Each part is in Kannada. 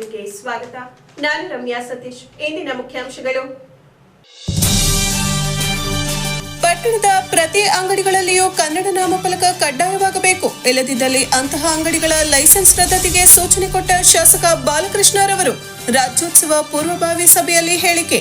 ಫೋರ್ಚನ್ ಸ್ವಾಗತ. ನಾನು ರಮ್ಯಾ ಸತೀಶ್. ಇಂದಿನ ಮುಖ್ಯಾಂಶಗಳು. ಪಟ್ಟಣದ ಪ್ರತಿ ಅಂಗಡಿಗಳಲ್ಲಿಯೂ ಕನ್ನಡ ನಾಮಫಲಕ ಕಡ್ಡಾಯವಾಗಬೇಕು. ಇಲ್ಲದಿದ್ದಲ್ಲಿ ಅಂತಹ ಅಂಗಡಿಗಳ ಲೈಸೆನ್ಸ್ ರದ್ದತಿಗೆ ಸೂಚನೆ ಕೊಟ್ಟ ಶಾಸಕ ಬಾಲಕೃಷ್ಣರವರು ರಾಜ್ಯೋತ್ಸವ ಪೂರ್ವಭಾವಿ ಸಭೆಯಲ್ಲಿ ಹೇಳಿಕೆ.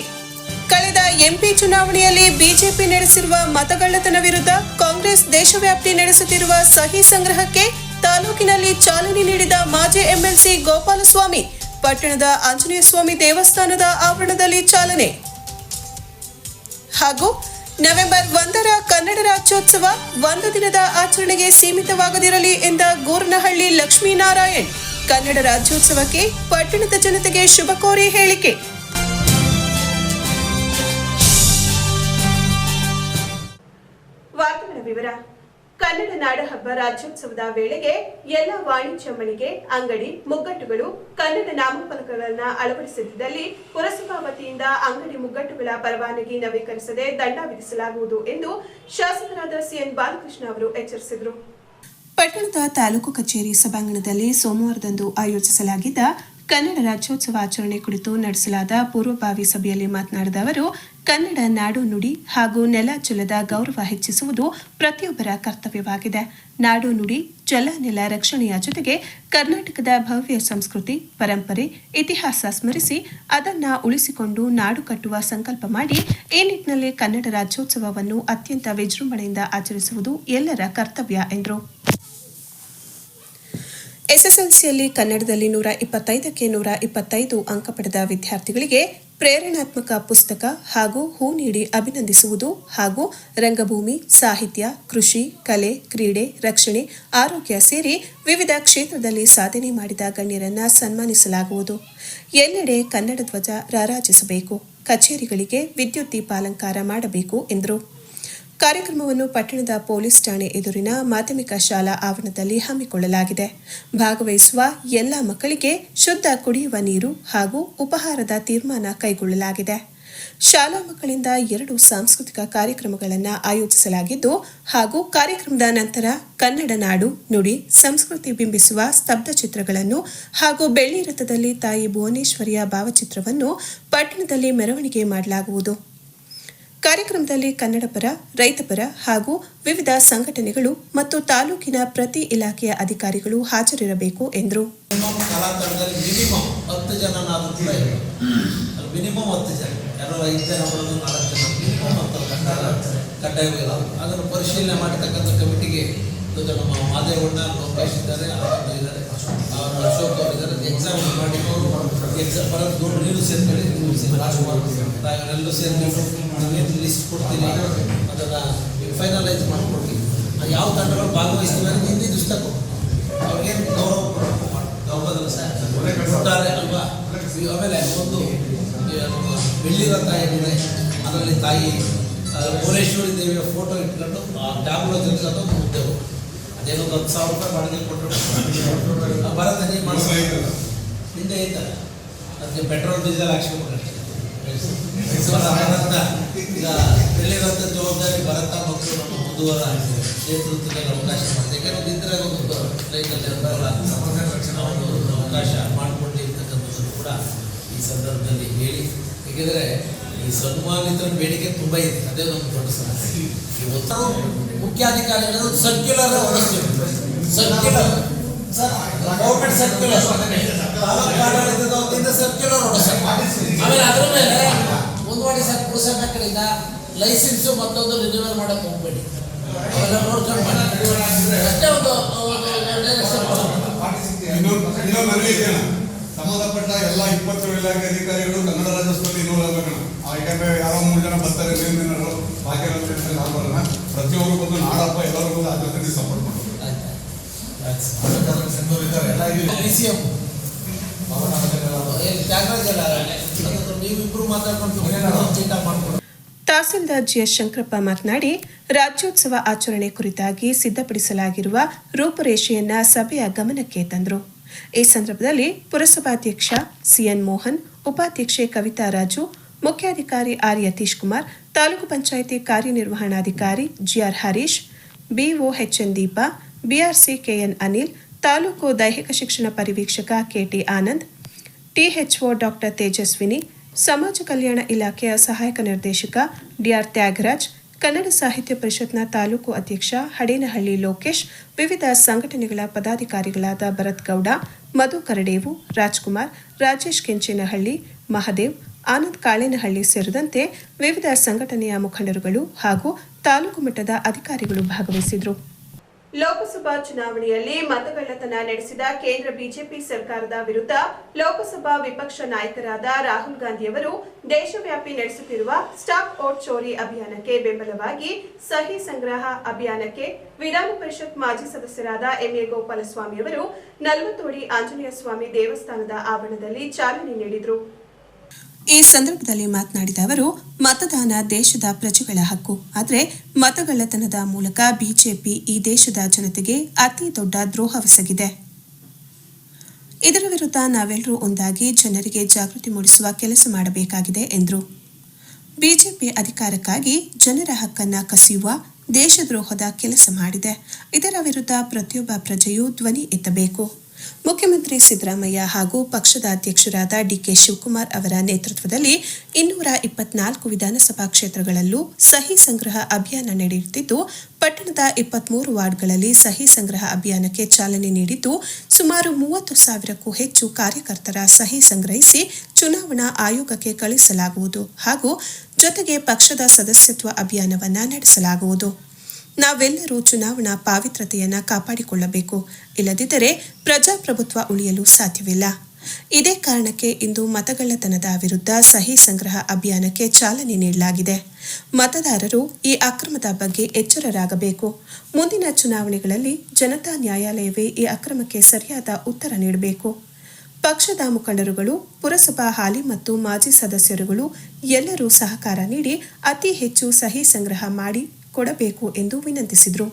ಕಳೆದ ಎಂಪಿ ಚುನಾವಣೆಯಲ್ಲಿ ಬಿಜೆಪಿ ನಡೆಸಿರುವ ಮತಗಳ್ಳತನ ವಿರುದ್ಧ ಕಾಂಗ್ರೆಸ್ ದೇಶವ್ಯಾಪ್ತಿ ನಡೆಸುತ್ತಿರುವ ಸಹಿ ಸಂಗ್ರಹಕ್ಕೆ ತಾಲೂಕಿನಲ್ಲಿ ಚಾಲನೆ ನೀಡಿದ ಮಾಜಿ ಎಂಎಲ್ಸಿ ಗೋಪಾಲಸ್ವಾಮಿ ಪಟ್ಟಣದ ಆಂಜನೇಯ ಸ್ವಾಮಿ ದೇವಸ್ಥಾನದ ಆವರಣದಲ್ಲಿ ಚಾಲನೆ. ಹಾಗೂ ನವೆಂಬರ್ ಒಂದರ ಕನ್ನಡ ರಾಜ್ಯೋತ್ಸವ ಒಂದು ದಿನದ ಆಚರಣೆಗೆ ಸೀಮಿತವಾಗದಿರಲಿ ಎಂದ ಗೋರ್ನಹಳ್ಳಿ ಲಕ್ಷ್ಮೀನಾರಾಯಣ್. ಕನ್ನಡ ರಾಜ್ಯೋತ್ಸವಕ್ಕೆ ಪಟ್ಟಣದ ಜನತೆಗೆ ಶುಭ ಕೋರಿ ಹೇಳಿಕೆ. ಕನ್ನಡ ನಾಡ ಹಬ್ಬ ರಾಜ್ಯೋತ್ಸವದ ವೇಳೆಗೆ ಎಲ್ಲ ವಾಣಿಜ್ಯ ಮಳಿಗೆ, ಅಂಗಡಿ, ಮುಗ್ಗಟ್ಟುಗಳು, ಕನ್ನಡ ನಾಮಫಲಕಗಳನ್ನು ಅಳವಡಿಸದಿದ್ದಲ್ಲಿ ಪುರಸಭಾ ವತಿಯಿಂದ ಅಂಗಡಿ ಮುಗ್ಗಟ್ಟುಗಳ ಪರವಾನಗಿ ನವೀಕರಿಸದೆ ದಂಡ ವಿಧಿಸಲಾಗುವುದು ಎಂದು ಶಾಸಕರಾದ ಸಿಎನ್ ಬಾಲಕೃಷ್ಣ ಅವರು ಎಚ್ಚರಿಸಿದರು. ಪಟ್ಟಣದ ತಾಲೂಕು ಕಚೇರಿ ಸಭಾಂಗಣದಲ್ಲಿ ಸೋಮವಾರದಂದು ಆಯೋಜಿಸಲಾಗಿದ್ದ ಕನ್ನಡ ರಾಜ್ಯೋತ್ಸವ ಆಚರಣೆ ಕುರಿತು ನಡೆಸಲಾದ ಪೂರ್ವಭಾವಿ ಸಭೆಯಲ್ಲಿ ಮಾತನಾಡಿದ ಅವರು, ಕನ್ನಡ ನಾಡು ನುಡಿ ಹಾಗೂ ನೆಲ ಜಲದ ಗೌರವ ಹೆಚ್ಚಿಸುವುದು ಪ್ರತಿಯೊಬ್ಬರ ಕರ್ತವ್ಯವಾಗಿದೆ. ನಾಡು ನುಡಿ, ಜಲ ನೆಲ ರಕ್ಷಣೆಯ ಜೊತೆಗೆ ಕರ್ನಾಟಕದ ಭವ್ಯ ಸಂಸ್ಕೃತಿ, ಪರಂಪರೆ, ಇತಿಹಾಸ ಸ್ಮರಿಸಿ ಅದನ್ನ ಉಳಿಸಿಕೊಂಡು ನಾಡು ಕಟ್ಟುವ ಸಂಕಲ್ಪ ಮಾಡಿ ಈ ನಿಟ್ಟಿನಲ್ಲಿ ಕನ್ನಡ ರಾಜ್ಯೋತ್ಸವವನ್ನು ಅತ್ಯಂತ ವಿಜೃಂಭಣೆಯಿಂದ ಆಚರಿಸುವುದು ಎಲ್ಲರ ಕರ್ತವ್ಯ ಎಂದರು. ಎಸ್ಎಸ್ಎಲ್ಸಿಯಲ್ಲಿ ಕನ್ನಡದಲ್ಲಿ ನೂರ ಇಪ್ಪತ್ತೈದಕ್ಕೆ ನೂರ ಇಪ್ಪತ್ತೈದು ಅಂಕ ಪಡೆದ ವಿದ್ಯಾರ್ಥಿಗಳಿಗೆ ಪ್ರೇರಣಾತ್ಮಕ ಪುಸ್ತಕ ಹಾಗೂ ಹೂ ನೀಡಿ ಅಭಿನಂದಿಸುವುದು ಹಾಗೂ ರಂಗಭೂಮಿ, ಸಾಹಿತ್ಯ, ಕೃಷಿ, ಕಲೆ, ಕ್ರೀಡೆ, ರಕ್ಷಣೆ, ಆರೋಗ್ಯ ಸೇರಿ ವಿವಿಧ ಕ್ಷೇತ್ರದಲ್ಲಿ ಸಾಧನೆ ಮಾಡಿದ ಗಣ್ಯರನ್ನು ಸನ್ಮಾನಿಸಲಾಗುವುದು. ಎಲ್ಲೆಡೆ ಕನ್ನಡ ಧ್ವಜ ರಾರಾಜಿಸಬೇಕು. ಕಚೇರಿಗಳಿಗೆ ವಿದ್ಯುತ್ ದೀಪಾಲಂಕಾರ ಮಾಡಬೇಕು ಎಂದರು. ಕಾರ್ಯಕ್ರಮವನ್ನು ಪಟ್ಟಣದ ಪೊಲೀಸ್ ಠಾಣೆ ಎದುರಿನ ಮಾಧ್ಯಮಿಕ ಶಾಲಾ ಆವರಣದಲ್ಲಿ ಹಮ್ಮಿಕೊಳ್ಳಲಾಗಿದೆ. ಭಾಗವಹಿಸುವ ಎಲ್ಲ ಮಕ್ಕಳಿಗೆ ಶುದ್ಧ ಕುಡಿಯುವ ನೀರು ಹಾಗೂ ಉಪಹಾರದ ತೀರ್ಮಾನ ಕೈಗೊಳ್ಳಲಾಗಿದೆ. ಶಾಲಾ ಮಕ್ಕಳಿಂದ ಎರಡು ಸಾಂಸ್ಕೃತಿಕ ಕಾರ್ಯಕ್ರಮಗಳನ್ನು ಆಯೋಜಿಸಲಾಗಿದ್ದು ಹಾಗೂ ಕಾರ್ಯಕ್ರಮದ ನಂತರ ಕನ್ನಡ ನಾಡು, ನುಡಿ, ಸಂಸ್ಕೃತಿ ಬಿಂಬಿಸುವ ಸ್ತಬ್ಧ ಚಿತ್ರಗಳನ್ನು ಹಾಗೂ ಬೆಳ್ಳಿ ರಥದಲ್ಲಿ ತಾಯಿ ಭುವನೇಶ್ವರಿಯ ಭಾವಚಿತ್ರವನ್ನು ಪಟ್ಟಣದಲ್ಲಿ ಮೆರವಣಿಗೆ ಮಾಡಲಾಗುವುದು. ಕಾರ್ಯಕ್ರಮದಲ್ಲಿ ಕನ್ನಡಪರ ರೈತಪರ ಹಾಗೂ ವಿವಿಧ ಸಂಘಟನೆಗಳು ಮತ್ತು ತಾಲೂಕಿನ ಪ್ರತಿ ಇಲಾಖೆಯ ಅಧಿಕಾರಿಗಳು ಹಾಜರಿರಬೇಕು ಎಂದರು. ಕಡ್ಡಾಯವಾಗಿಲ್ಲ ಅದನ್ನು ಪರಿಶೀಲನೆ ಮಾಡತಕ್ಕಂಥ ಕಮಿಟಿಗೆ ಇವತ್ತು ನಮ್ಮ ಮಾದೇವಣ್ಣ ಲೋಕೇಶ್ ಇದ್ದಾರೆ. ಅವರು ಅಶೋಕ್ ಅವರು ಇದ್ದಾರೆ. ಎಕ್ಸಾಮ್ ಮಾಡಿ ಎಕ್ಸಾಮ್ ಬರೋದು ದೊಡ್ಡ ನೀರು ಸೇರ್ಕೊಳ್ಳಿ ನೀವು ರಾಜ್ಕುಮಾರ್ ನಾವೆಲ್ಲರೂ ಸೇರ್ಕೊಂಡು ನಾವೇನು ಲಿಸ್ಟ್ ಕೊಡ್ತೀನಿ. ಅದನ್ನು ಫೈನಲೈಸ್ ಮಾಡ್ಕೊಡ್ತೀನಿ. ಯಾವ ತಂಡಗಳು ಭಾಗವಹಿಸ್ತೀವಿ ಅಂದರೆ ಹಿಂದಿನ ದಿವಸ ಅವ್ರಿಗೇನು ಗೌರವ ಗೌರವದಲ್ಲ ಸರ್ ಕೊಟ್ಟಾರೆ ಅಲ್ವಾ? ಆಮೇಲೆ ಒಂದು, ಈ ತಾಯಿ ಏನಿದೆ ಅದರಲ್ಲಿ ತಾಯಿ ಭುವನೇಶ್ವರಿ ದೇವಿಯ ಫೋಟೋ ಇಟ್ಕೊಂಡು, ಆ ಟ್ಯಾಬ್ಲೋ ಜೊತೆ ಅದೊಂದು ಉದ್ಯೋಗ. ಅದೇನೋ ಒಂದು ಸಾವಿರ ರೂಪಾಯಿ ಬಾಡಿಗೆ ಕೊಟ್ಟರು. ಬರತ್ತೆ ನೀವು ಮಾಡಿಸ್ಬೇಕು ಹಿಂದೆ ಐತಲ್ಲ ಅದಕ್ಕೆ ಪೆಟ್ರೋಲ್ ಡೀಸೆಲ್ ಹಾಕ್ಸ್ಕೊಬೇಕು ಬೆಳ್ಳಿರಂತ ಜವಾಬ್ದಾರಿ ಭರತ ಮತ್ತು ನಮ್ಮ ಮುಂದುವರ ನೇತೃತ್ವದಲ್ಲಿ ಅವಕಾಶ ಮಾಡಿದೆ. ಯಾಕಂದ್ರೆ ಇದ್ರಾಗ ಒಂದು ಒಂದು ಅವಕಾಶ ಮಾಡಿಕೊಂಡಿರ್ತಕ್ಕಂಥದ್ದು ಕೂಡ ಈ ಸಂದರ್ಭದಲ್ಲಿ ಹೇಳಿ. ಏಕೆಂದರೆ ಈ ಸನ್ಮಾನಿತರ ಬೇಡಿಕೆ ತುಂಬಾ ಇದೆ ಅದೇ ಒಂದು ದೊಡ್ಡ ಸಮಸ್ಯೆ ಇವತ್ತು circular circular government circular circular ಅದ್ರ ಸರ್ ಲೈಸೆನ್ಸು ಮತ್ತೊಂದು ರಿನ್ಯೂವಲ್ ಮಾಡಕ್ ಹೋಗ್ಬೇಡಿ ಅವೆಲ್ಲ ನೋಡ್ಕೊಂಡು ಮಾಡಿ ಅಷ್ಟೇ ಒಂದು ಸಂಬಂಧಪಟ್ಟ ಎಲ್ಲ ಇಪ್ಪತ್ತು ಇಲಾಖೆ ಅಧಿಕಾರಿಗಳು ಕನ್ನಡ ರಾಜ್ಯೋತ್ಸವದಲ್ಲಿ ಇನ್ವಾಲ್ವ್ ಆಗಬೇಕು ಆ ಯಾಕಂದ್ರೆ ಯಾರೋ ಮೂರು ಜನ ಬರ್ತಾರೆ ಬಾಕಿ ನಾವು ಬರೋಣ ಪ್ರತಿಯೊಬ್ಬರು ಬಂದು ನಾಡಪ್ಪ ಎಲ್ಲರೂ ಬಂದು ಆಚರಣೆ ಸಪೋರ್ಟ್ ಮಾಡ್ಕೊಂಡು ತಹಸೀಲ್ದಾರ್ ಜಿಎಸ್ ಶಂಕರಪ್ಪ ಮಾತನಾಡಿ, ರಾಜ್ಯೋತ್ಸವ ಆಚರಣೆ ಕುರಿತಾಗಿ ಸಿದ್ಧಪಡಿಸಲಾಗಿರುವ ರೂಪುರೇಷೆಯನ್ನ ಸಭೆಯ ಗಮನಕ್ಕೆ ತಂದರು. ಈ ಸಂದರ್ಭದಲ್ಲಿ ಪುರಸಭಾಧ್ಯಕ್ಷ ಸಿಎನ್ ಮೋಹನ್, ಉಪಾಧ್ಯಕ್ಷೆ ಕವಿತಾ ರಾಜು, ಮುಖ್ಯಾಧಿಕಾರಿ ಆರ್ ಯತೀಶ್ ಕುಮಾರ್ ತಾಲೂಕು ಪಂಚಾಯಿತಿ ಕಾರ್ಯನಿರ್ವಹಣಾಧಿಕಾರಿ GR Harish, BO HN Deepa, BRC KN Anil, taluk ದೈಹಿಕ ಶಿಕ್ಷಣ ಪರಿವೀಕ್ಷಕ KT Anand THO doctor Tejaswini, ಸಮಾಜ ಕಲ್ಯಾಣ ಇಲಾಖೆಯ ಸಹಾಯಕ ನಿರ್ದೇಶಕ ಡಿಆರ್ ತ್ಯಾಗರಾಜ್ ಕನ್ನಡ ಸಾಹಿತ್ಯ ಪರಿಷತ್ನ ತಾಲೂಕು ಅಧ್ಯಕ್ಷ ಹಡೇನಹಳ್ಳಿ ಲೋಕೇಶ್, ವಿವಿಧ ಸಂಘಟನೆಗಳ ಪದಾಧಿಕಾರಿಗಳಾದ ಭರತ್ ಗೌಡ ಮಧು ಕರಡೇವು, ರಾಜ್ಕುಮಾರ್, ರಾಜೇಶ್ ಕೆಂಚೇನಹಳ್ಳಿ, ಮಹದೇವ್, ಆನಂದ್ ಕಾಳೇನಹಳ್ಳಿ ಸೇರಿದಂತೆ ವಿವಿಧ ಸಂಘಟನೆಯ ಮುಖಂಡರುಗಳು ಹಾಗೂ ತಾಲೂಕು ಮಟ್ಟದ ಅಧಿಕಾರಿಗಳು ಭಾಗವಹಿಸಿದರು. ಲೋಕಸಭಾ ಚುನಾವಣೆಯಲ್ಲಿ ಮತಗಳ್ಳತನ ನಡೆಸಿದ ಕೇಂದ್ರ ಬಿಜೆಪಿ ಸರ್ಕಾರದ ವಿರುದ್ಧ ಲೋಕಸಭಾ ವಿಪಕ್ಷ ನಾಯಕರಾದ ರಾಹುಲ್ ಗಾಂಧಿ ಅವರು ದೇಶವ್ಯಾಪಿ ನಡೆಸುತ್ತಿರುವ ಸ್ಟಾಪ್ ಓಟ್ ಚೋರಿ ಅಭಿಯಾನಕ್ಕೆ ಬೆಂಬಲವಾಗಿ ಸಹಿ ಸಂಗ್ರಹ ಅಭಿಯಾನಕ್ಕೆ ವಿಧಾನ ಪರಿಷತ್ ಮಾಜಿ ಸದಸ್ಯರಾದ ಎಂಎ ಗೋಪಾಲಸ್ವಾಮಿ ಅವರು ನಲ್ವತ್ತೋಡಿ ಆಂಜನೇಯ ಸ್ವಾಮಿ ದೇವಸ್ಥಾನದ ಆವರಣದಲ್ಲಿ ಚಾಲನೆ ನೀಡಿದರು. ಈ ಸಂದರ್ಭದಲ್ಲಿ ಮಾತನಾಡಿದ ಅವರು, ಮತದಾನ ದೇಶದ ಪ್ರಜೆಗಳ ಹಕ್ಕು. ಆದರೆ ಮತಗಳ್ಳತನದ ಮೂಲಕ ಬಿಜೆಪಿ ಈ ದೇಶದ ಜನತೆಗೆ ಅತಿ ದೊಡ್ಡ ದ್ರೋಹವೆಸಗಿದೆ ಇದರ ವಿರುದ್ಧ ನಾವೆಲ್ಲರೂ ಒಂದಾಗಿ ಜನರಿಗೆ ಜಾಗೃತಿ ಮೂಡಿಸುವ ಕೆಲಸ ಮಾಡಬೇಕಾಗಿದೆ ಎಂದರು. ಬಿಜೆಪಿ ಅಧಿಕಾರಕ್ಕಾಗಿ ಜನರ ಹಕ್ಕನ್ನು ಕಸಿಯುವ ದೇಶದ್ರೋಹದ ಕೆಲಸ ಮಾಡಿದೆ. ಇದರ ವಿರುದ್ಧ ಪ್ರತಿಯೊಬ್ಬ ಪ್ರಜೆಯೂ ಧ್ವನಿ ಎತ್ತಬೇಕು. ಮುಖ್ಯಮಂತ್ರಿ ಸಿದ್ದರಾಮಯ್ಯ ಹಾಗೂ ಪಕ್ಷದ ಅಧ್ಯಕ್ಷರಾದ ಡಿಕೆ ಶಿವಕುಮಾರ್ ಅವರ ನೇತೃತ್ವದಲ್ಲಿ ಇನ್ನೂರ ಇಪ್ಪತ್ನಾಲ್ಕು ವಿಧಾನಸಭಾ ಕ್ಷೇತ್ರಗಳಲ್ಲೂ ಸಹಿ ಸಂಗ್ರಹ ಅಭಿಯಾನ ನಡೆಯುತ್ತಿದ್ದು, ಪಟ್ಟಣದ ಇಪ್ಪತ್ಮೂರು ವಾರ್ಡ್ಗಳಲ್ಲಿ ಸಹಿ ಸಂಗ್ರಹ ಅಭಿಯಾನಕ್ಕೆ ಚಾಲನೆ ನೀಡಿದ್ದು, ಸುಮಾರು ಮೂವತ್ತು ಸಾವಿರಕ್ಕೂ ಹೆಚ್ಚು ಕಾರ್ಯಕರ್ತರ ಸಹಿ ಸಂಗ್ರಹಿಸಿ ಚುನಾವಣಾ ಆಯೋಗಕ್ಕೆ ಕಳುಹಿಸಲಾಗುವುದು ಹಾಗೂ ಜೊತೆಗೆ ಪಕ್ಷದ ಸದಸ್ಯತ್ವ ಅಭಿಯಾನವನ್ನು ನಡೆಸಲಾಗುವುದು. ನಾವೆಲ್ಲರೂ ಚುನಾವಣಾ ಪಾವಿತ್ರತೆಯನ್ನು ಕಾಪಾಡಿಕೊಳ್ಳಬೇಕು. ಇಲ್ಲದಿದ್ದರೆ ಪ್ರಜಾಪ್ರಭುತ್ವ ಉಳಿಯಲು ಸಾಧ್ಯವಿಲ್ಲ. ಇದೇ ಕಾರಣಕ್ಕೆ ಇಂದು ಮತಗಳ್ಳತನದ ವಿರುದ್ಧ ಸಹಿ ಸಂಗ್ರಹ ಅಭಿಯಾನಕ್ಕೆ ಚಾಲನೆ ನೀಡಲಾಗಿದೆ. ಮತದಾರರು ಈ ಅಕ್ರಮದ ಬಗ್ಗೆ ಎಚ್ಚರರಾಗಬೇಕು. ಮುಂದಿನ ಚುನಾವಣೆಗಳಲ್ಲಿ ಜನತಾ ನ್ಯಾಯಾಲಯವೇ ಈ ಅಕ್ರಮಕ್ಕೆ ಸರಿಯಾದ ಉತ್ತರ ನೀಡಬೇಕು. ಪಕ್ಷದ ಮುಖಂಡರುಗಳು, ಪುರಸಭಾ ಹಾಲಿ ಮತ್ತು ಮಾಜಿ ಸದಸ್ಯರುಗಳು ಎಲ್ಲರೂ ಸಹಕಾರ ನೀಡಿ ಅತಿ ಹೆಚ್ಚು ಸಹಿ ಸಂಗ್ರಹ ಮಾಡಿ ಕೊಡಬೇಕು ಎಂದು ವಿನಂತಿಸಿದರು.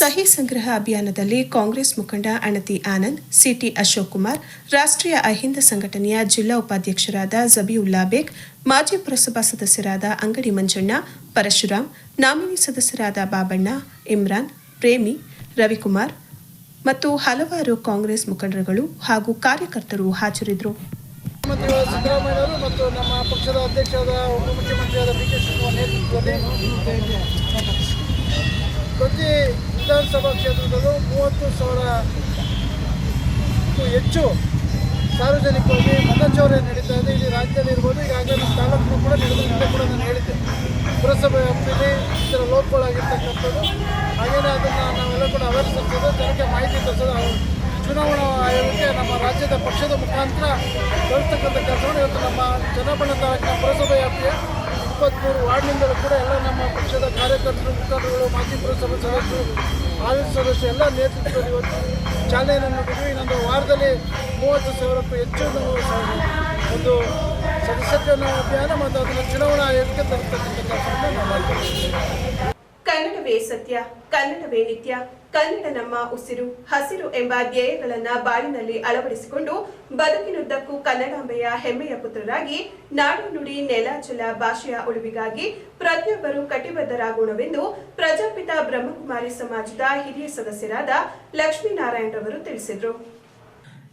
ಸಹಿ ಸಂಗ್ರಹ ಅಭಿಯಾನದಲ್ಲಿ ಕಾಂಗ್ರೆಸ್ ಮುಖಂಡ ಅಣತಿ ಆನಂದ್, ಸಿಟಿ ಅಶೋಕ್ ಕುಮಾರ್, ರಾಷ್ಟ್ರೀಯ ಅಹಿಂದ ಸಂಘಟನೆಯ ಜಿಲ್ಲಾ ಉಪಾಧ್ಯಕ್ಷರಾದ ಜಬಿಯುಲ್ಲಾ ಬೇಗ್, ಮಾಜಿ ಪುರಸಭಾ ಸದಸ್ಯರಾದ ಅಂಗಡಿ ಮಂಜಣ್ಣ, ಪರಶುರಾಮ್, ನಾಮಿನಿ ಸದಸ್ಯರಾದ ಬಾಬಣ್ಣ, ಇಮ್ರಾನ್, ಪ್ರೇಮಿ, ರವಿಕುಮಾರ್ ಮತ್ತು ಹಲವಾರು ಕಾಂಗ್ರೆಸ್ ಮುಖಂಡರುಗಳು ಹಾಗೂ ಕಾರ್ಯಕರ್ತರು ಹಾಜರಿದ್ದರು. ಮುಖ್ಯಮಂತ್ರಿಗಳಾದ ಸಿದ್ದರಾಮಯ್ಯವರು ಮತ್ತು ನಮ್ಮ ಪಕ್ಷದ ಅಧ್ಯಕ್ಷರಾದ ಉಪಮುಖ್ಯಮಂತ್ರಿಯಾದ ಡಿ ಕೆ ಶಿವಕುಮಾರ್ ನೇತೃತ್ವದಲ್ಲಿ ಪ್ರತಿ ವಿಧಾನಸಭಾ ಕ್ಷೇತ್ರದಲ್ಲೂ ಮೂವತ್ತು ಸಾವಿರಕ್ಕೂ ಹೆಚ್ಚು ಸಾರ್ವಜನಿಕವಾಗಿ ಮತಚೌರ್ಯ ನಡೀತಾ ಇದೆ. ಇಲ್ಲಿ ರಾಜ್ಯದಲ್ಲಿ ಇರ್ಬೋದು ಈಗಾಗಲೇ ನಮ್ಮ ತಾಲೂಕು ಕೂಡ ನಡೆದ ಕೂಡ ನಾನು ಹೇಳಿದ್ದೆ. ಪುರಸಭೆ ವ್ಯಾಪ್ತಿಯಲ್ಲಿ ಇದರ ಲೋಪಗಳಾಗಿರ್ತಕ್ಕಂಥದ್ದು. ಹಾಗೆಯೇ ಅದನ್ನು ನಾವೆಲ್ಲ ಕೂಡ ಅವೇರ್ನೆಸ್ ತರಿಸೋದು ಜನಕ್ಕೆ ಮಾಹಿತಿ ತರಿಸೋದು ಚುನಾವಣಾ ಆಯೋಗಕ್ಕೆ ನಮ್ಮ ರಾಜ್ಯದ ಪಕ್ಷದ ಮುಖಾಂತರ ತೋರಿಸ್ತಕ್ಕಂಥ ಕೆಲಸವನ್ನು ಇವತ್ತು ನಮ್ಮ ಚನ್ನಪಣ್ಣ ತಾಲೂಕಿನ ಪುರಸಭೆ ವ್ಯಾಪ್ತಿಯ ಇಪ್ಪತ್ತ್ಮೂರು ವಾರ್ಡ್ನಿಂದಲೂ ಕೂಡ ಎಲ್ಲ ನಮ್ಮ ಪಕ್ಷದ ಕಾರ್ಯಕರ್ತರು, ಮುಖಂಡರುಗಳು, ಮಾಜಿ ಪುರಸಭೆ ಸದಸ್ಯರು, ಆಡಳಿತ ಸದಸ್ಯರು ಎಲ್ಲ ನೇತೃತ್ವದಲ್ಲಿ ಇವತ್ತು ಚಾಲನೆಯನ್ನು ನೀಡಿದ್ವಿ ಇನ್ನೊಂದು ವಾರದಲ್ಲಿ ಮೂವತ್ತು ಸಾವಿರಕ್ಕೂ ಹೆಚ್ಚು ಒಂದು ಸದಸ್ಯತ್ವ ಅಭಿಯಾನ ಮತ್ತು ಅದನ್ನು ಚುನಾವಣಾ ಆಯೋಗಕ್ಕೆ ತರತಕ್ಕಂಥ ಕೆಲಸವನ್ನು ನಾವು ಮಾಡ್ತೀವಿ ಕನ್ನಡವೇ ಸತ್ಯ, ಕನ್ನಡವೇ ನಿತ್ಯ, ಕನ್ನಡ ನಮ್ಮ ಉಸಿರು, ಹಸಿರು ಎಂಬ ಧ್ಯೇಯಗಳನ್ನ ಬಾಳಿನಲ್ಲಿ ಅಳವಡಿಸಿಕೊಂಡು ಬದುಕಿನುದ್ದಕ್ಕೂ ಕನ್ನಡಾಂಬೆಯ ಹೆಮ್ಮೆಯ ಪುತ್ರರಾಗಿ, ನಾಡು ನುಡಿ ನೆಲ ಜಲ ಭಾಷೆಯ ಉಳಿವಿಗಾಗಿ ಪ್ರತಿಯೊಬ್ಬರು ಕಟಿಬದ್ಧರಾಗೋಣವೆಂದು ಪ್ರಜಾಪಿತ ಬ್ರಹ್ಮಕುಮಾರಿ ಸಮಾಜದ ಹಿರಿಯ ಸದಸ್ಯರಾದ ಲಕ್ಷ್ಮೀನಾರಾಯಣರವರು ತಿಳಿಸಿದರು.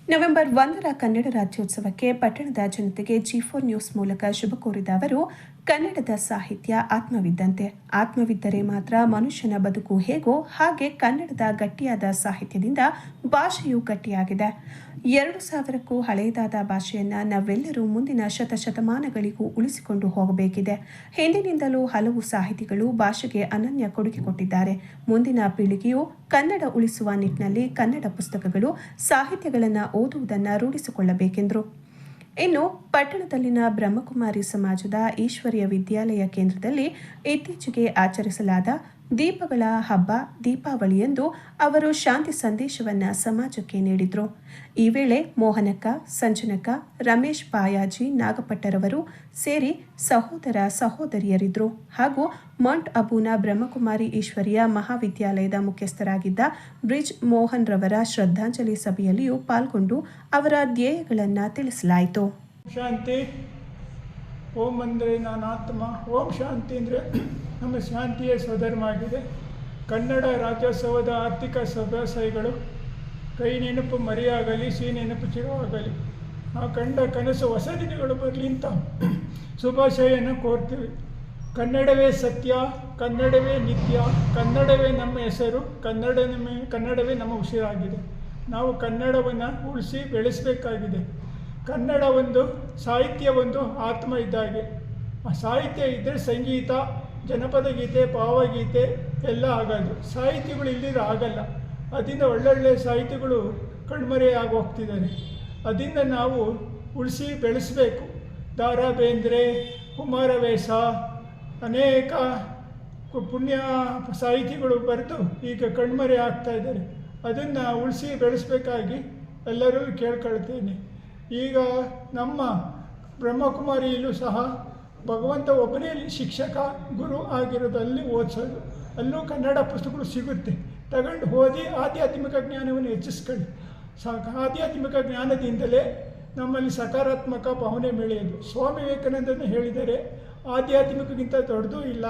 ನವೆಂಬರ್ ಒಂದರ ಕನ್ನಡ ರಾಜ್ಯೋತ್ಸವಕ್ಕೆ ಪಟ್ಟಣದ ಜನತೆಗೆ ಜಿ ನ್ಯೂಸ್ ಮೂಲಕ ಶುಭ ಕೋರಿದ ಅವರು ಕನ್ನಡದ ಸಾಹಿತ್ಯ ಆತ್ಮವಿದ್ದಂತೆ. ಆತ್ಮವಿದ್ದರೆ ಮಾತ್ರ ಮನುಷ್ಯನ ಬದುಕು ಹೇಗೋ ಹಾಗೆ ಕನ್ನಡದ ಗಟ್ಟಿಯಾದ ಸಾಹಿತ್ಯದಿಂದ ಭಾಷೆಯು ಗಟ್ಟಿಯಾಗಿದೆ. ಎರಡು ಸಾವಿರಕ್ಕೂ ಹಳೆಯದಾದ ಭಾಷೆಯನ್ನ ನಾವೆಲ್ಲರೂ ಮುಂದಿನ ಶತಶತಮಾನಗಳಿಗೂ ಉಳಿಸಿಕೊಂಡು ಹೋಗಬೇಕಿದೆ. ಹಿಂದಿನಿಂದಲೂ ಹಲವು ಸಾಹಿತಿಗಳು ಭಾಷೆಗೆ ಅನನ್ಯ ಕೊಡುಗೆ ಕೊಟ್ಟಿದ್ದಾರೆ. ಮುಂದಿನ ಪೀಳಿಗೆಯು ಕನ್ನಡ ಉಳಿಸುವ ನಿಟ್ಟಿನಲ್ಲಿ ಕನ್ನಡ ಪುಸ್ತಕಗಳು ಸಾಹಿತ್ಯಗಳನ್ನು ಓದುವುದನ್ನು ರೂಢಿಸಿಕೊಳ್ಳಬೇಕೆಂದರು. ಇನ್ನು ಪಟ್ಟಣದಲ್ಲಿನ ಬ್ರಹ್ಮಕುಮಾರಿ ಸಮಾಜದ ಈಶ್ವರಿಯ ವಿದ್ಯಾಲಯ ಕೇಂದ್ರದಲ್ಲಿ ಇತ್ತೀಚೆಗೆ ಆಚರಿಸಲಾದ ದೀಪಗಳ ಹಬ್ಬ ದೀಪಾವಳಿಯಂದು ಅವರು ಶಾಂತಿ ಸಂದೇಶವನ್ನ ಸಮಾಜಕ್ಕೆ ನೀಡಿದರು. ಈ ವೇಳೆ ಮೋಹನಕ್ಕ, ಸಂಜನಕ್ಕ, ರಮೇಶ್ ಪಾಯಾಜಿ, ನಾಗಪಟ್ಟರವರು ಸೇರಿ ಸಹೋದರ ಸಹೋದರಿಯರಿದ್ದರು ಹಾಗೂ ಮೌಂಟ್ ಅಬೂನ ಬ್ರಹ್ಮಕುಮಾರಿ ಈಶ್ವರಿಯ ಮಹಾವಿದ್ಯಾಲಯದ ಮುಖ್ಯಸ್ಥರಾಗಿದ್ದ ಬ್ರಿಜ್ ಮೋಹನ್ ರವರ ಶ್ರದ್ಧಾಂಜಲಿ ಸಭೆಯಲ್ಲಿಯೂ ಪಾಲ್ಗೊಂಡು ಅವರ ಧ್ಯೇಯಗಳನ್ನು ತಿಳಿಸಲಾಯಿತು. ಶಾಂತಿ ಓಂ ಅಂದರೆ ನಾನು ಆತ್ಮ, ಓಂ ಶಾಂತಿ ಅಂದರೆ ನಮ್ಮ ಶಾಂತಿಯೇ ಸ್ವಧರ್ಮ ಆಗಿದೆ ಕನ್ನಡ ರಾಜ್ಯೋತ್ಸವದ ಆರ್ಥಿಕ ಸಭ್ಯಾಸಹಿಗಳು ಕೈ ನೆನಪು ಮರೆಯಾಗಲಿ, ಸಿಹಿ ನೆನಪು ಚಿರವಾಗಲಿ, ಆ ಕಂಡ ಕನಸು ಹೊಸ ದಿನಗಳು ಬರಲಿ ಅಂತ ಶುಭಾಶಯನ ಕೋರ್ತೀವಿ. ಕನ್ನಡವೇ ಸತ್ಯ, ಕನ್ನಡವೇ ನಿತ್ಯ, ಕನ್ನಡವೇ ನಮ್ಮ ಹೆಸರು ಕನ್ನಡ ಕನ್ನಡವೇ ನಮ್ಮ ಉಸಿರಾಗಿದೆ. ನಾವು ಕನ್ನಡವನ್ನು ಉಳಿಸಿ ಬೆಳೆಸಬೇಕಾಗಿದೆ. ಕನ್ನಡ ಒಂದು ಸಾಹಿತ್ಯ ಒಂದು ಆತ್ಮ ಇದ್ದಾಗೆ. ಆ ಸಾಹಿತ್ಯ ಇದ್ದರೆ ಸಂಗೀತ ಜನಪದ ಗೀತೆ ಭಾವಗೀತೆ ಎಲ್ಲ ಆಗೋದು. ಸಾಹಿತ್ಯಗಳು ಇಲ್ಲಿದ್ರೆ ಆಗಲ್ಲ. ಅದರಿಂದ ಒಳ್ಳೊಳ್ಳೆ ಸಾಹಿತ್ಯಗಳು ಕಣ್ಮರೆಯಾಗಿ ಹೋಗ್ತಿದ್ದಾರೆ ಅದರಿಂದ ನಾವು ಉಳಿಸಿ ಬೆಳೆಸಬೇಕು. ದಾರಾ ಬೇಂದ್ರೆ ಕುಮಾರವೇಶ, ಅನೇಕ ಪುಣ್ಯ ಸಾಹಿತಿಗಳು ಬರೆದು ಈಗ ಕಣ್ಮರೆ ಆಗ್ತಾ ಇದ್ದಾರೆ. ಅದನ್ನು ಉಳಿಸಿ ಬೆಳೆಸಬೇಕಾಗಿ ಎಲ್ಲರೂ ಕೇಳ್ಕೊಳ್ತೇನೆ. ಈಗ ನಮ್ಮ ಬ್ರಹ್ಮಕುಮಾರಿಯಲ್ಲೂ ಸಹ ಭಗವಂತ ಒಬ್ಬನೇ ಶಿಕ್ಷಕ, ಗುರು ಆಗಿರೋದು ಅಲ್ಲಿ ಓದಿಸೋದು. ಅಲ್ಲೂ ಕನ್ನಡ ಪುಸ್ತಕಗಳು ಸಿಗುತ್ತೆ. ತಗೊಂಡು ಓದಿ ಆಧ್ಯಾತ್ಮಿಕ ಜ್ಞಾನವನ್ನು ಹೆಚ್ಚಿಸ್ಕೊಳ್ಳಿ. ಸ ಆಧ್ಯಾತ್ಮಿಕ ಜ್ಞಾನದಿಂದಲೇ ನಮ್ಮಲ್ಲಿ ಸಕಾರಾತ್ಮಕ ಭಾವನೆ ಬೆಳೆಯೋದು. ಸ್ವಾಮಿ ವಿವೇಕಾನಂದನ ಹೇಳಿದರೆ ಆಧ್ಯಾತ್ಮಿಕಗಿಂತ ದೊಡ್ಡದೂ ಇಲ್ಲ.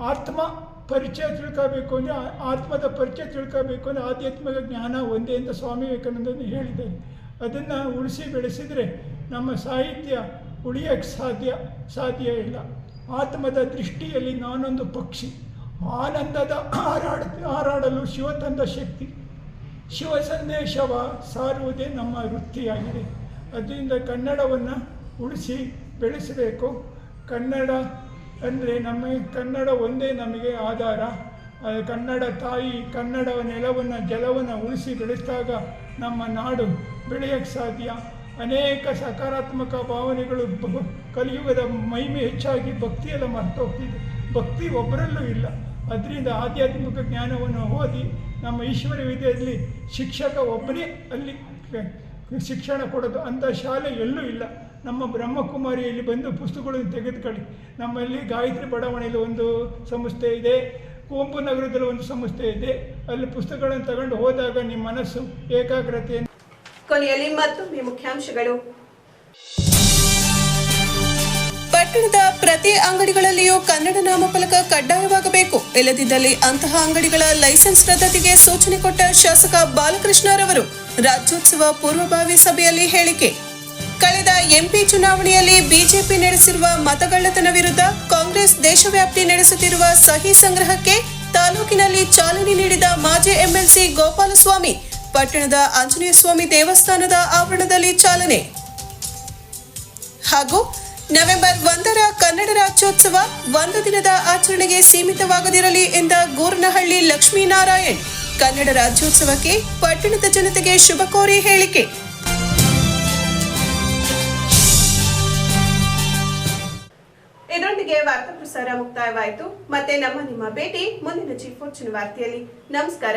ಆತ್ಮ ಪರಿಚಯ ತಿಳ್ಕೋಬೇಕು ಅಂದರೆ ಆತ್ಮದ ಪರಿಚಯ ತಿಳ್ಕೋಬೇಕು ಅಂದರೆ ಆಧ್ಯಾತ್ಮಿಕ ಜ್ಞಾನ ಒಂದೇ ಅಂತ ಸ್ವಾಮಿ ವಿವೇಕಾನಂದನು ಹೇಳಿದ್ದಾರೆ. ಅದನ್ನು ಉಳಿಸಿ ಬೆಳೆಸಿದರೆ ನಮ್ಮ ಸಾಹಿತ್ಯ ಉಳಿಯೋಕ್ಕೆ ಸಾಧ್ಯ ಸಾಧ್ಯ ಇಲ್ಲ. ಆತ್ಮದ ದೃಷ್ಟಿಯಲ್ಲಿ ನಾನೊಂದು ಪಕ್ಷಿ, ಆನಂದದ ಹಾರಾಡ, ಹಾರಾಡಲು ಶಿವ ತಂದ ಶಕ್ತಿ. ಶಿವ ಸಂದೇಶವ ಸಾರುವುದೇ ನಮ್ಮ ವೃತ್ತಿಯಾಗಿದೆ. ಅದರಿಂದ ಕನ್ನಡವನ್ನು ಉಳಿಸಿ ಬೆಳೆಸಬೇಕು. ಕನ್ನಡ ಅಂದರೆ ನಮ್ಮ, ಕನ್ನಡ ಒಂದೇ ನಮಗೆ ಆಧಾರ. ಕನ್ನಡ ತಾಯಿ ಕನ್ನಡ ನೆಲವನ್ನು, ಜಲವನ್ನು ಉಳಿಸಿ ಬೆಳೆಸಿದಾಗ ನಮ್ಮ ನಾಡು ಬೆಳೆಯೋಕ್ಕೆ ಸಾಧ್ಯ. ಅನೇಕ ಸಕಾರಾತ್ಮಕ ಭಾವನೆಗಳು ಕಲಿಯುಗದ ಮಹಿಮೆ ಹೆಚ್ಚಾಗಿ ಭಕ್ತಿಯೆಲ್ಲ ಮರ್ತೋಗ್ತಿದೆ ಭಕ್ತಿ ಒಬ್ಬರಲ್ಲೂ ಇಲ್ಲ. ಅದರಿಂದ ಆಧ್ಯಾತ್ಮಿಕ ಜ್ಞಾನವನ್ನು ಓದಿ ನಮ್ಮ ಈಶ್ವರ ವಿದ್ಯೆಯಲ್ಲಿ ಶಿಕ್ಷಕ ಒಬ್ಬನೇ ಅಲ್ಲಿ ಶಿಕ್ಷಣ ಕೊಡೋದು ಅಂಥ ಶಾಲೆ ಎಲ್ಲೂ ಇಲ್ಲ. ನಮ್ಮ ಬ್ರಹ್ಮಕುಮಾರಿಯಲ್ಲಿ ಬಂದು ಪುಸ್ತಕಗಳನ್ನು ತೆಗೆದುಕೊಳ್ಳಿ. ನಮ್ಮಲ್ಲಿ ಗಾಯತ್ರಿ ಬಡಾವಣೆಯಲ್ಲಿ ಒಂದು ಸಂಸ್ಥೆ ಇದೆ. ಕುವೆಂಪು ನಗರದಲ್ಲಿ ಒಂದು ಸಂಸ್ಥೆ ಇದೆ. ಅಲ್ಲಿ ಪುಸ್ತಕಗಳನ್ನು ತಗೊಂಡು ಹೋದಾಗ ನಿಮ್ಮ ಮನಸ್ಸು ಏಕಾಗ್ರತೆ ಕೊನೆಯಲ್ಲಿ ಮತ್ತೊಮ್ಮೆ ಮುಖ್ಯಾಂಶಗಳು. ಪಟ್ಟಣದ ಪ್ರತಿ ಅಂಗಡಿಗಳಲ್ಲಿಯೂ ಕನ್ನಡ ನಾಮಫಲಕ ಕಡ್ಡಾಯವಾಗಬೇಕು. ಇಲ್ಲದಿದ್ದಲ್ಲಿ ಅಂತಹ ಅಂಗಡಿಗಳ ಲೈಸೆನ್ಸ್ ರದ್ದತಿಗೆ ಸೂಚನೆ ಕೊಟ್ಟ ಶಾಸಕ ಬಾಲಕೃಷ್ಣರವರು ರಾಜ್ಯೋತ್ಸವ ಪೂರ್ವಭಾವಿ ಸಭೆಯಲ್ಲಿ ಹೇಳಿಕೆ. ಕಳೆದ ಎಂಪಿ ಚುನಾವಣೆಯಲ್ಲಿ ಬಿಜೆಪಿ ನಡೆಸಿರುವ ಮತಗಳ್ಳತನ ವಿರುದ್ಧ ಕಾಂಗ್ರೆಸ್ ದೇಶವ್ಯಾಪ್ತಿ ನಡೆಸುತ್ತಿರುವ ಸಹಿ ಸಂಗ್ರಹಕ್ಕೆ ತಾಲೂಕಿನಲ್ಲಿ ಚಾಲನೆ ನೀಡಿದ ಮಾಜಿ ಎಂಎಲ್ಸಿ ಗೋಪಾಲಸ್ವಾಮಿ ಪಟ್ಟಣದ ಆಂಜನೇಯ ಸ್ವಾಮಿ ದೇವಸ್ಥಾನದ ಆವರಣದಲ್ಲಿ ಚಾಲನೆ. ಹಾಗೂ ನವೆಂಬರ್ ಒಂದರ ಕನ್ನಡ ರಾಜ್ಯೋತ್ಸವ ಒಂದು ದಿನದ ಆಚರಣೆಗೆ ಸೀಮಿತವಾಗದಿರಲಿ ಎಂದ ಗೂರ್ನಹಳ್ಳಿ ಲಕ್ಷ್ಮೀನಾರಾಯಣ್, ಕನ್ನಡ ರಾಜ್ಯೋತ್ಸವಕ್ಕೆ ಪಟ್ಟಣದ ಜನತೆಗೆ ಶುಭ ಕೋರಿ ಹೇಳಿಕೆ. ಇದರೊಂದಿಗೆ ವಾರ್ತಾ ಪ್ರಸಾರ ಮುಕ್ತಾಯವಾಯಿತು. ಮತ್ತೆ ನಮ್ಮ ನಿಮ್ಮ ಭೇಟಿ ಮುಂದಿನ ಫೋರ್ಚುನ್ ವಾರ್ತೆಯಲ್ಲಿ ನಮಸ್ಕಾರ.